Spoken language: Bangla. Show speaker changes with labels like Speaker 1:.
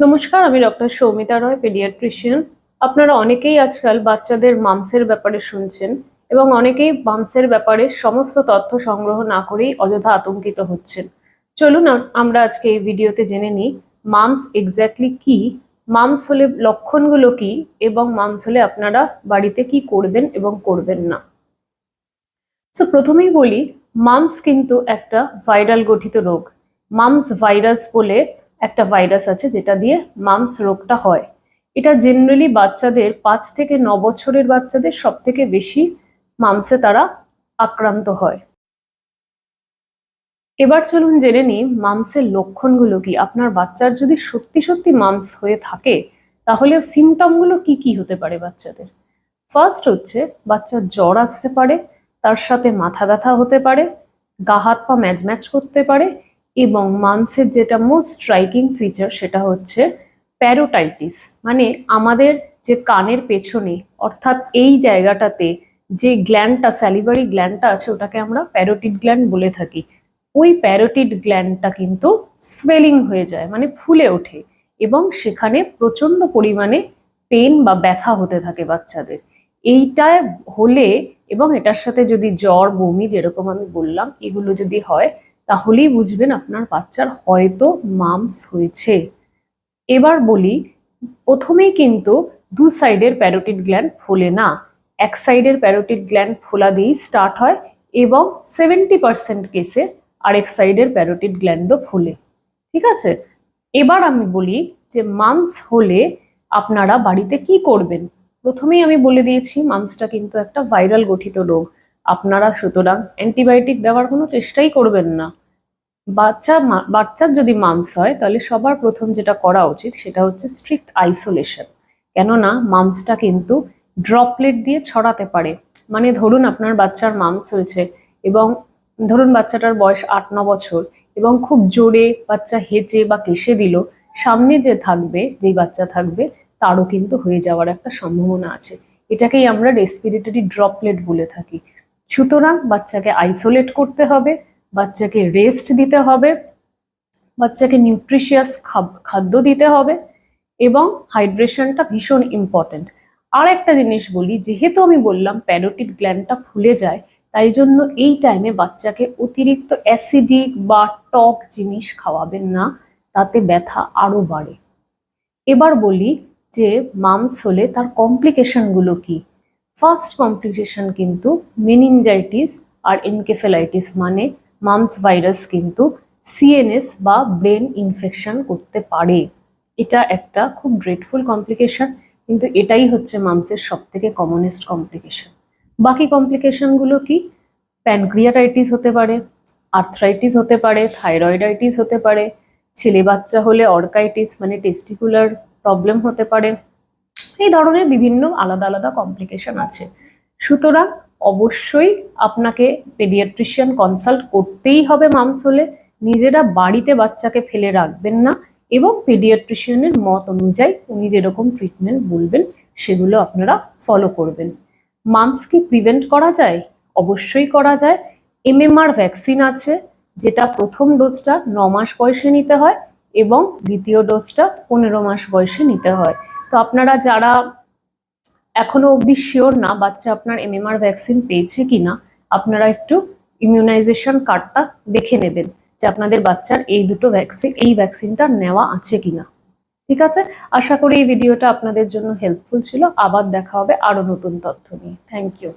Speaker 1: নমস্কার, আমি ডক্টর সৌমিতা রয়, পেডিয়াট্রিশিয়ান। আপনারা অনেকেই আজকাল বাচ্চাদের মামসের ব্যাপারে শুনছেন এবং অনেকেই মামসের ব্যাপারে সমস্ত তথ্য সংগ্রহ না করেই অযথা আতঙ্কিত হচ্ছেন। চলুন আমরা আজকে এই ভিডিওতে জেনে নিই, মামস এক্স্যাক্টলি কি? মামস হলে লক্ষণগুলো কি? এবং মামস হলে আপনারা বাড়িতে কি করবেন এবং করবেন না? সো প্রথমেই বলি, মামস কিন্তু একটা ভাইরাল গঠিত রোগ। মামস ভাইরাস বলে একটা ভাইরাস আছে যেটা দিয়ে মামস রোগটা হয়। এটা জেনারেলি বাচ্চাদের পাঁচ থেকে ন বছরের বাচ্চাদের সব থেকে বেশি মামসে তারা আক্রান্ত হয়। এবার চলুন জেনে নিই মামসের লক্ষণগুলো কি। আপনার বাচ্চার যদি সত্যি সত্যি মামস হয়ে থাকে, তাহলে সিমটমগুলো কি কি হতে পারে বাচ্চাদের? ফার্স্ট হচ্ছে বাচ্চার জ্বর আসতে পারে, তার সাথে মাথা ব্যথা হতে পারে, গা হাত পা ম্যাচ ম্যাচ করতে পারে এবং মামসের যেটা মোস্ট স্ট্রাইকিং ফিচার সেটা হচ্ছে প্যারোটাইটিস মানে আমাদের যে কানের পেছনে, অর্থাৎ এই জায়গাটাতে যে গ্ল্যান্ডটা স্যালিভারি গ্ল্যান্ডটা আছে, ওটাকে আমরা প্যারোটিড গ্ল্যান্ড বলে থাকি, ওই প্যারোটিড গ্ল্যান্ডটা কিন্তু সোয়েলিং হয়ে যায় মানে ফুলে ওঠে এবং সেখানে প্রচণ্ড পরিমাণে পেন বা ব্যথা হতে থাকে বাচ্চাদের। এইটা হলে এবং এটার সাথে যদি জ্বর, বমি যেরকম আমি বললাম, এগুলো যদি হয় তাহলেই বুঝবেন আপনার বাচ্চার হয়তো মামস হয়েছে। এবার বলি, প্রথমেই কিন্তু দু সাইডের প্যারোটিড গ্ল্যান্ড ফোলে না। এক সাইডের প্যারোটিড গ্ল্যান্ড ফোলা দিয়েই স্টার্ট হয় এবং সেভেন্টি পার্সেন্ট কেসে আরেক সাইডের প্যারোটিড গ্ল্যান্ডও ফোলে। ঠিক আছে? এবার আমি বলি যে মামস হলে আপনারা বাড়িতে কি করবেন? প্রথমেই আমি বলে দিয়েছি মামসটা কিন্তু একটা ভাইরাল গঠিত রোগ। আপনারা, সুতরাং অ্যান্টিবায়োটিক দেওয়ার কোনো চেষ্টাই করবেন না। বাচ্চা বাচ্চার যদি মামস হয়, তাহলে সবার প্রথম যেটা করা উচিত, সেটা হচ্ছে স্ট্রিক্ট আইসোলেশন কেননা মামসটা কিন্তু ড্রপলেট দিয়ে ছড়াতে পারে। মানে ধরুন আপনার বাচ্চার মামস হয়েছে এবং ধরুন বাচ্চাটার বয়স আট, ন বছর এবং খুব জোরে বাচ্চা হেঁচে বা কেশে দিল, সামনে যে থাকবে, যেই বাচ্চা থাকবে, তারও কিন্তু হয়ে যাওয়ার একটা সম্ভাবনা আছে। এটাকেই আমরা রেসপিরেটরি ড্রপলেট বলে থাকি। সুতরাং বাচ্চাকে আইসোলেট করতে হবে, বাচ্চাকে রেস্ট দিতে হবে, বাচ্চাকে নিউট্রিশিয়াস খাদ্য দিতে হবে এবং হাইড্রেশনটা ভীষণ ইম্পর্ট্যান্ট আর একটা জিনিস বলি, যেহেতু আমি বললাম প্যারোটিড গ্ল্যান্ডটা ফুলে যায়, তাই জন্য এই টাইমে বাচ্চাকে অতিরিক্ত অ্যাসিডিক বা টক জিনিস খাওয়াবেন না, তাতে ব্যথা আরও বাড়ে। এবার বলি যে মামস হলে তার কমপ্লিকেশনগুলো কি? ফার্স্ট কমপ্লিকেশন কিন্তু মেনিনজাইটিস আর এনকেফেলাইটিস মানে মামস ভাইরাস কিন্তু সিএনএস বা ব্রেন ইনফেকশন করতে পারে। এটা একটা খুব ড্রেডফুল কমপ্লিকেশন কিন্তু এটাই হচ্ছে মামসের সব থেকে কমনেস্ট কমপ্লিকেশন বাকি কমপ্লিকেশনগুলো কি? প্যানক্রিয়াটাইটিস হতে পারে আর্থ্রাইটিস হতে পারে থাইরয়েডাইটিস হতে পারে, ছেলে বাচ্চা হলে অর্কাইটিস মানে টেস্টিকুলার প্রবলেম হতে পারে এই ধরনের বিভিন্ন আলাদা আলাদা কমপ্লিকেশন আছে। সুতরাং অবশ্যই আপনাকে পেডিয়াট্রিশিয়ান কনসাল্ট করতেই হবে মামস হলে। নিজেরা বাড়িতে বাচ্চাকে ফেলে রাখবেন না এবং পেডিয়াট্রিশিয়ানের মত অনুযায়ী উনি যেরকম ট্রিটমেন্ট বলবেন, সেগুলো আপনারা ফলো করবেন। মামস কি প্রিভেন্ট করা যায়? অবশ্যই করা যায়। এমএমআর ভ্যাকসিন আছে, যেটা প্রথম ডোজটা ন মাস বয়সে নিতে হয় এবং দ্বিতীয় ডোজটা পনেরো মাস বয়সে নিতে হয়। তো আপনারা যারা এখনও অব্দি শিওর না বাচ্চা আপনার এমএমআর ভ্যাকসিন পেয়েছে কিনা, আপনারা একটু ইমিউনাইজেশন কার্ডটা দেখে নেবেন যে আপনাদের বাচ্চার এই দুটো ভ্যাকসিন এই ভ্যাকসিনটা নেওয়া আছে কিনা। ঠিক আছে? আশা করি এই ভিডিওটা আপনাদের জন্য হেল্পফুল ছিল। আবার দেখা হবে আরও নতুন তথ্য নিয়ে। Thank you